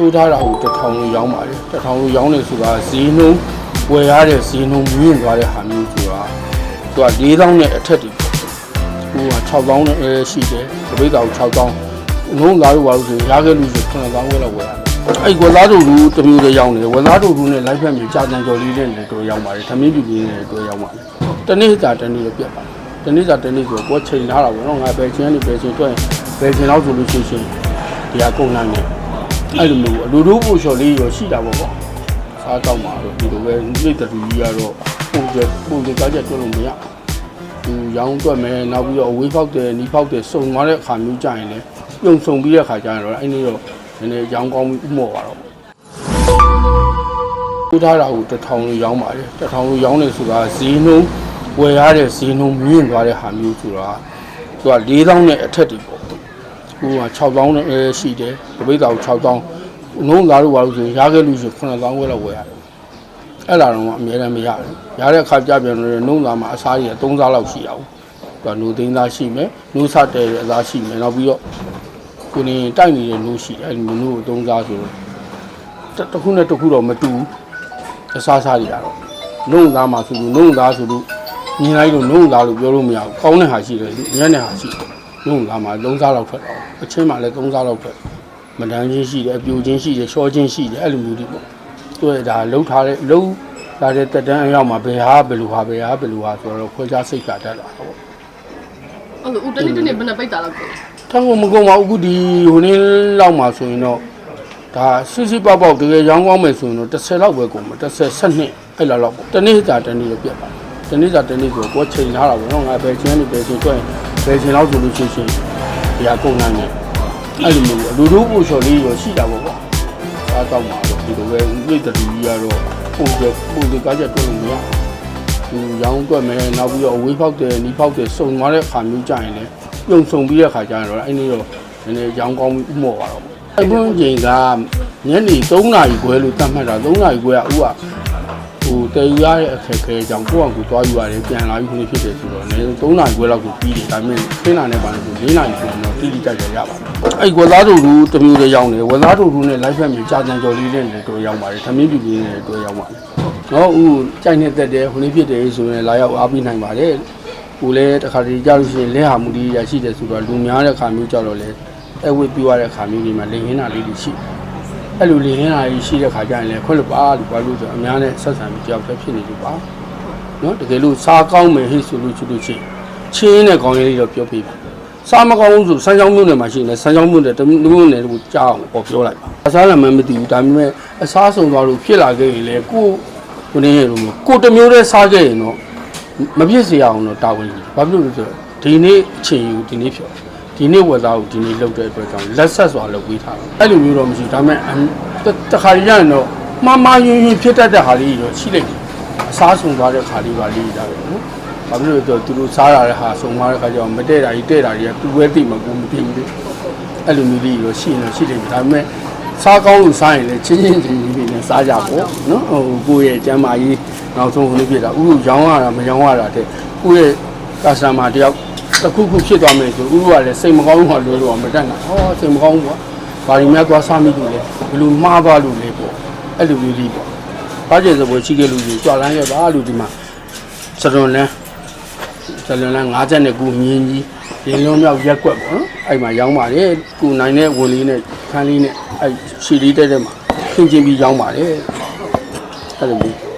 ထိုးထားတာကိုတစ်ထောင်လို့ရောင်းပါတယ်တစ်ထောင်လို့ရောင်းနေဆိုတာဈေးနှုန်းဝယ်ရတဲ့ဈေးနှုန်းမြင့်သွားတဲ့ဟာမျိုးဆိုတာသူက4000နဲ့အထက်တည်းဟိုက6000နဲ့အဲရှိတယ်တပိတ်ကောင်6000နှုံးသားလို့ပါလို့ဆိုရခဲ့လို့ဆို9000ဝယ်လောက်ဝယ်ရတယ်အဲ့ဝက်သားတို့လူတစ်မျိုးလေးရောင်းနေတယ်ဝက်သားတို့လူနဲ့လိုက်ဖက်မျိုးကြာတန်ကြော်လေးနဲ့လည်းတို့ရောင်းပါတယ်သမင်းပြူလေးနဲ့တို့ရောင်းပါတယ်တနေ့သာတနေ့တော့ပြတ်ပါတယ်တနေ့သာတနေ့ဆိုတော့ကိုယ်ချိန်ထားတာပေါ့နော်ငါပဲချင်းနေပဲချင်းတွေ့ပဲချင်းလောက်ဆိုလို့ရှိရှင်ဒီဟာကုန်နိုင်တယ် အဲ့လိုမျိုးအလူတို့ပို့လျှော်လေးရောရှိတာပေါ့ကွာစားတော့မှာတော့ဒီလိုပဲနေ့တူကြီးကတော့ပုံကျပုံကျကားချက်တွက်လို့မရဘူးရောင်းတွက်မယ်နောက်ပြီးတော့အဝေးဖောက်တယ်နီးဖောက်တယ်စုံသွားတဲ့အခါမျိုးကြာရင်လည်းပြုံစုံပြီးတဲ့အခါကျရင်တော့အဲ့ဒီတော့နည်းနည်းရောင်းကောင်းပြီးဥမော့သွားတော့ထူထားတာကိုတစ်ထောင်လို့ရောင်းပါတယ်တစ်ထောင်လို့ရောင်းနေဆိုတာဈေးနှုန်းဝယ်ရတဲ့ဈေးနှုန်းမြင့်သွားတဲ့ဟာမျိုးဆိုတာသူက4000နဲ့အထက်တည်းပေါ့ ဟိုက6000နဲ့အဲရှိတယ်တပိတ်ကောင်6000နှုံးသားလို့ပါလို့ဆိုရင်ရခဲ့လို့ရှိရင်9000ဝယ်လောက်ဝယ်ရတယ်အဲ့လာတော့အများနဲ့မရတယ်ရတဲ့အခါကြပြန်လို့နှုံးသားမှာအစားကြီး3စားလောက်ရှိအောင်သူကနှုတ်သိန်းသားရှိမယ်နှုတ်ဆက်တဲ့အစားရှိမယ်နောက်ပြီးတော့ကိုနေတိုက်နေတဲ့နှုတ်ရှိတယ်အဲ့ဒီနှုတ်ကို3စားဆိုတော့တစ်ခုနဲ့တစ်ခုတော့မတူဘူးအစားစားတွေကတော့နှုံးသားမှာဆိုလို့နှုံးသားဆိုလို့မြင်လိုက်လို့နှုံးသားလို့ပြောလို့မရဘူးကောင်းတဲ့ဟာရှိတယ်ညံ့တဲ့ဟာရှိတယ် လုံးလာမှာလုံးစားလောက်ထွက်တော့အချင်းမှလည်းသုံးစားလောက်ထွက်မတန်းချင်းရှိတယ်အပြိုချင်းရှိတယ်ရှောချင်းရှိတယ်အဲ့လိုမျိုးတွေပေါ့သူကဒါလှုပ်ထားတဲ့လှုပ်လာတဲ့တက်တန်းအရောက်မှာဘယ်ဟာဘယ်လိုဟာဘယ်ဟာဘယ်လိုဟာဆိုတော့ခွဲခြားစိတ်ကတတ်လာတာပေါ့အဲ့လိုဦးတနေ့တနေ့ဘယ်နဲ့ပိတ်တာလောက်ကိုထပ်ဖို့မကုန်ပါဘူးအခုဒီဟိုနေ့လောက်မှာဆိုရင်တော့ဒါစစ်စစ်ပေါက်ပေါက်တကယ်ရောင်းကောင်းမယ်ဆိုရင်တော့30လောက်ပဲကုန်မှာ30 12အဲ့လောက်လောက်ပေါ့တနေ့သာတနေ့တော့ပြတ်ပါတယ်တနေ့သာတနေ့ဆိုကိုယ်ချိန်ထားတာပေါ့နော်ငါပဲချင်းနေပဲချင်းတွေ့ပဲချင်း လောက်ဆိုလို့ရှိရင်ဒီဟာကုန်နိုင်တယ်အဲ့လိုမျိုးအလူတို့ပို့လျှော်လေးရောရှိတာပေါ့ကွာစားတော့မှာတော့ဒီလိုပဲနေ့တူကြီးကတော့ပုံကျပုံကျကားချက်တွက်လို့မရဘူးသူရောင်းတွက်မယ်နောက်ပြီးတော့အဝေးဖောက်တယ်နီးဖောက်တယ်စုံသွားတဲ့အခါမျိုးကြာရင်လည်းပြုံစုံပြီးတဲ့အခါကျရင်တော့အဲ့ဒီတော့နည်းနည်းရောင်းကောင်းဥမော့သွားတော့အဲ့ဘုန်းကြီးကညနေ3နာရီခွဲလို့တတ်မှတ်တာ3နာရီခွဲကဥက ဟိုတည်ရတဲ့အခက်အခဲကြောင့်ကိုယ့်အကူသွားယူရတယ်ပြန်လာပြီးခုနေဖြစ်တယ်ဆိုတော့လည်း3နာရီခွဲလောက်ကိုပြီးတယ်ဒါပေမဲ့ခင်းလာနေပါလို့4နာရီဆိုရင်တော့တိတိကျကျရပါတယ်အဲ့ဝက်သားတို့လူတစ်မျိုးလေးရောင်းတယ်ဝက်သားတို့လူနဲ့ live ဖက်မျိုးကြာတန်ကြော်လေးနဲ့လည်းတို့ရောင်းပါတယ်သမင်းပြူလေးနဲ့တို့ရောင်းပါတယ်နော်ဥကြိုက်နေတတ်တယ်ခုနေဖြစ်တယ်ဆိုရင်လာရောက်အားပေးနိုင်ပါတယ်ကိုလည်းတစ်ခါတည်းကြာလို့ရှိရင်လက်ဟာမှုဒီရရှိတယ်ဆိုတော့လူများတဲ့ခါမျိုးကြတော့လေအဲ့ဝိပြရတဲ့ခါမျိုးဒီမှာလင်ဟင်းတာလေးတွေရှိ အဲ့လိုလင်ဟင်းတာကြီးရှိတဲ့ခါကျရင်လည်းခွက်လို့ပါလို့ဘာလို့ဆိုအများနဲ့ဆက်ဆံပြီးကြောက်ဖက်ဖြစ်နေလို့ပါနော်တကယ်လို့စားကောင်းမယ်ဟိဆိုလို့ချလို့ချင်းချင်းနဲ့ကောင်းရေးလေးတော့ပြောပြပါစားမကောင်းဘူးဆိုစမ်းချောင်းမျိုးနယ်မှာရှိနေစမ်းချောင်းမျိုးနယ်တမျိုးနယ်ကိုကြားအောင်ပေါ့ပြောလိုက်ပါအစားလည်းမမသိဘူးဒါပေမဲ့အစားဆုံးသွားလို့ဖြစ်လာခဲ့ရင်လေကိုကိုနေရလို့ကိုတစ်မျိုးတည်းစားခဲ့ရင်တော့မပြည့်စရာအောင်တော့တာဝန်ကြီးဘာဖြစ်လို့လဲဆိုတော့ဒီနေ့အချိန်ယူဒီနေ့ဖြော ဒီနေ့ဝယ်သားကိုဒီနေ့လုပ်တဲ့အတွက်ကြောင့်လက်ဆက်စွာလုပ်ပေးထားတယ်အဲ့လိုမျိုးတော့မရှိဘူးဒါပေမဲ့တခါရရင်တော့မှားမှားယွင်းယွင်းဖြစ်တတ်တဲ့ဟာလေးတော့ရှိလိမ့်မယ်အစားဆုံသွားတဲ့ခါလေးပါလေးတာပဲနော်။ဘာဖြစ်လို့လဲဆိုတော့သူတို့စားရတဲ့ဟာဆုံသွားတဲ့ခါကျတော့မတဲ့တာကြီးတဲ့တာကြီးကသူ့ပဲသိမှာကိုမသိဘူးလေ။အဲ့လိုမျိုးလေးရောရှိနေရှိတယ်ဒါပေမဲ့စားကောင်းလို့စားရင်လည်းချင်းချင်းချင်းချင်းနဲ့စားကြပေါ့နော်။ဟိုကိုယ့်ရဲ့ကျမ်းမာရေးနောက်ဆုံးဟိုနေ့ဖြစ်တာဥရောင်းရတာမရောင်းရတာတဲ့ကိုယ့်ရဲ့ကာစတမာတယောက် တစ်ခုခုဖြစ်သွားမယ်ဆိုဥကလည်းစိတ်မကောင်းဘူးဟာလို့တော့မတတ်နိုင်။ဟောစိတ်မကောင်းဘူးကွာ။ဘာလို့များသွားစားမိလို့လဲဘယ်လိုမှားသွားလို့လဲပေါ့။အဲ့လိုမျိုးလေးပေါ့။ဘာကျဲစပွဲရှိခဲ့လူကြီးကြွားလန်းခဲ့ပါလူဒီမှာစရွန်လန်းစရွန်လန်း50နဲ့ကူမြင်းကြီးရင်လုံးမြောက်ရက်ကွက်ပေါ့နော်အဲ့မှာရောင်းပါတယ်ကူနိုင်တဲ့ဝင်လေးနဲ့ခန်းလေးနဲ့အဲ့ရှီလေးတက်တဲ့မှာခင်းချင်းပြီးရောင်းပါတယ်အဲ့လိုမျိုး